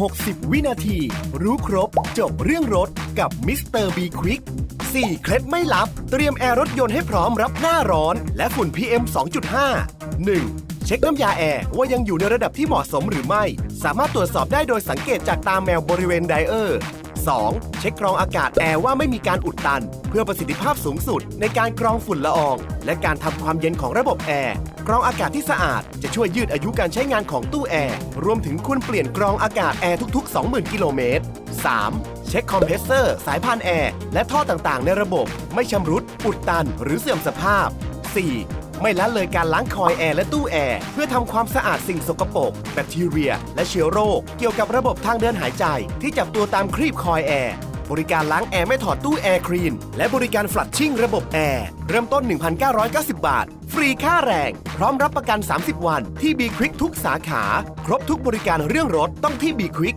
60 วินาที รู้ครบ จบเรื่องรถกับมิสเตอร์บีควิก4เคล็ดไม่ลับ เตรียมแอร์รถยนต์ให้พร้อมรับหน้าร้อน และฝุ่น PM 2.5 1. เช็คน้ำยาแอร์ว่ายังอยู่ในระดับที่เหมาะสมหรือไม่ สามารถตรวจสอบได้โดยสังเกตจากตาแมวบริเวณไดเออร์ 2. เช็คกรองอากาศแอร์ว่าไม่มีการอุดตัน เพื่อประสิทธิภาพสูงสุดในการกรองฝุ่นละออง และการทำความเย็นของระบบแอร์ กรองอากาศที่สะอาด จะช่วยยืดอายุการใช้งานของตู้แอร์ รวมถึงควรเปลี่ยนกรองอากาศแอร์ทุก ๆ 20,000 กิโลเมตร 3. เช็คคอมเพรสเซอร์ สายพานแอร์ และท่อต่างๆ ในระบบ ไม่ชำรุด อุดตัน หรือเสื่อมสภาพ 4. ไม่ละเลยการล้างคอยแอร์และตู้แอร์ เพื่อทำความสะอาดสิ่งสกปรกแบคทีเรีย และเชื้อโรค เกี่ยวกับระบบทางเดินหายใจ ที่จับตัวตามครีบคอยแอร์ บริการล้างแอร์ไม่ถอดตู้แอร์คลีน และบริการฟลัดชิ่งระบบแอร์ เริ่มต้น 1,990 บาท ฟรีค่าแรง พร้อมรับประกัน 30 วันที่บีควิกทุกสาขา ครบทุกบริการเรื่องรถต้องที่บีควิก